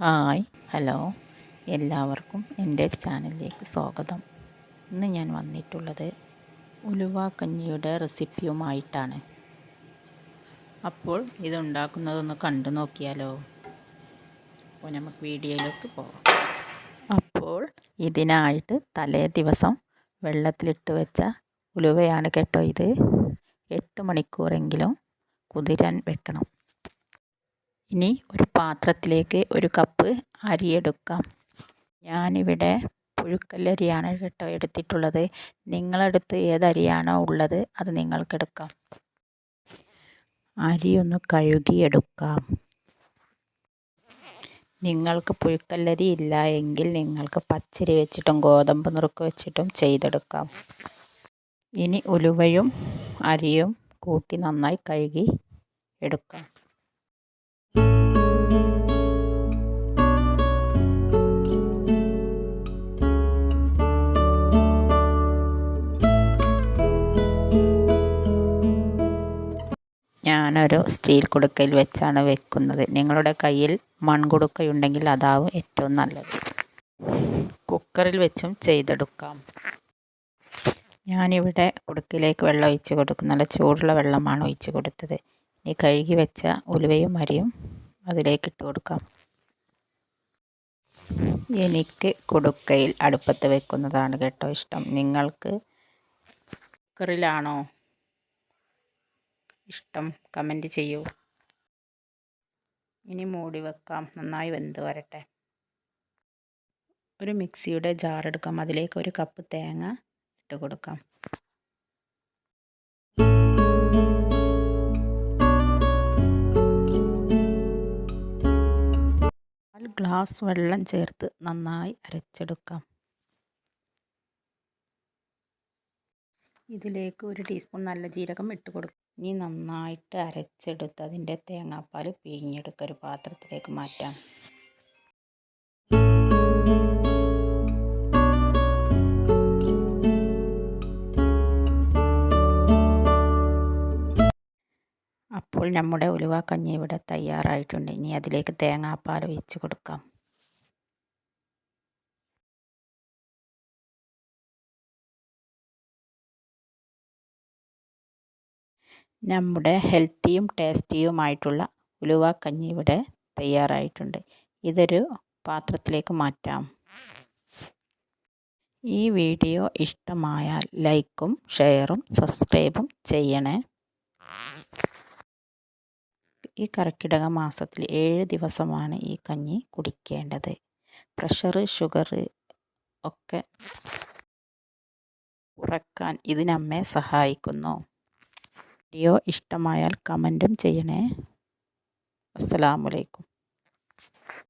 Hi hello. എല്ലാവർക്കും എന്റെ ചാനലിലേക്ക് സ്വാഗതം. ഇന്ന് ഞാൻ വന്നിട്ടുള്ളത് ഉലുവ കഞ്ഞിയുടെ റെസിപ്പിയുമായിട്ടാണ്. അപ്പോൾ ഇതുണ്ടാക്കുന്നതൊന്ന് കണ്ടു നോക്കിയാലോ? അപ്പോൾ നമുക്ക് വീഡിയോയിലേക്ക് പോകാം അപ്പോൾ ഇതിനായിട്ട് തലേ ദിവസം വെള്ളത്തിലിട്ട് വെച്ച ഉലുവയാണ് കേട്ടോ ഇത്. എട്ട് മണിക്കൂറെങ്കിലും കുതിരാൻ വെക്കണം. ഇനി ഒരു പാത്രത്തിലേക്ക് ഒരു കപ്പ് അരി എടുക്കാം ഞാനിവിടെ പുഴുക്കല്ലരിയാണ് കേട്ടോ എടുത്തിട്ടുള്ളത്. നിങ്ങളടുത്ത് ഏതരിയാണോ ഉള്ളത് അത് നിങ്ങൾക്കെടുക്കാം. അരി ഒന്ന് കഴുകിയെടുക്കാം. നിങ്ങൾക്ക് പുഴുക്കല്ലരി ഇല്ല എങ്കിൽ നിങ്ങൾക്ക് പച്ചരി വെച്ചിട്ടും ഗോതമ്പ് നുറുക്ക് വെച്ചിട്ടും ചെയ്തെടുക്കാം. ഇനി ഉലുവയും അരിയും കൂട്ടി നന്നായി കഴുകി എടുക്കാം. ഞാനൊരു സ്റ്റീൽ കുടുക്കയിൽ വെച്ചാണ് വെക്കുന്നത്. നിങ്ങളുടെ കയ്യിൽ മൺകുടുക്കയുണ്ടെങ്കിൽ അതാവും ഏറ്റവും നല്ലത്. കുക്കറിൽ വെച്ചും ചെയ്തെടുക്കാം. ഞാനിവിടെ കുടുക്കിലേക്ക് വെള്ളം ഒഴിച്ച് കൊടുക്കും നല്ല ചൂടുള്ള വെള്ളമാണ് ഒഴിച്ച് കൊടുത്തത്. ഇനി കഴുകി വെച്ച ഉലുവയും അരിയും അതിലേക്ക് ഇട്ട് കൊടുക്കാം. എനിക്ക് കുടുക്കയിൽ അടുപ്പത്ത് വെക്കുന്നതാണ് കേട്ടോ ഇഷ്ടം. നിങ്ങൾക്ക് കുക്കറിലാണോ? ഇഷ്ടം. കമന്റ് ചെയ്യൂ. ഇനി മൂടി വെക്കാം. നന്നായി വെന്ത് വരട്ടെ. ഒരു മിക്സിയുടെ ജാർ എടുക്കാം. അതിലേക്ക് ഒരു കപ്പ് തേങ്ങ ഇട്ട് കൊടുക്കാം. ഗ്ലാസ് വെള്ളം ചേർത്ത് നന്നായി അരച്ചെടുക്കാം. ഇതിലേക്ക് ഒരു ടീസ്പൂൺ നല്ല ജീരകം ഇട്ട് കൊടുക്കും. ഇനി നന്നായിട്ട് അരച്ചെടുത്ത് അതിന്റെ തേങ്ങാപ്പാൽ പിഴിഞ്ഞെടുക്കുക ഒരു പാത്രത്തിലേക്ക് മാറ്റാം. അപ്പോൾ നമ്മുടെ ഉലുവ കഞ്ഞി ഇവിടെ തയ്യാറായിട്ടുണ്ട്. ഇനി അതിലേക്ക് തേങ്ങാപ്പാൽ ഒഴിച്ച് കൊടുക്കാം. നമ്മുടെ ഹെൽത്തിയും ടേസ്റ്റിയുമായിട്ടുള്ള ഉലുവ കഞ്ഞി ഇവിടെ തയ്യാറായിട്ടുണ്ട്. ഇതൊരു പാത്രത്തിലേക്ക് മാറ്റാം. ഈ വീഡിയോ ഇഷ്ടമായാൽ ലൈക്കും ഷെയറും സബ്സ്ക്രൈബും ചെയ്യണേ. ഈ കർക്കിടക മാസത്തിൽ ഏഴ് ദിവസമാണ് ഈ കഞ്ഞി കുടിക്കേണ്ടത്. പ്രഷർ ഷുഗർ ഒക്കെ കുറയ്ക്കാൻ ഇത് നമ്മെ സഹായിക്കുന്നു. വീഡിയോ ഇഷ്ടമായാൽ കമന്റും ചെയ്യണേ. അസ്സലാമലൈക്കും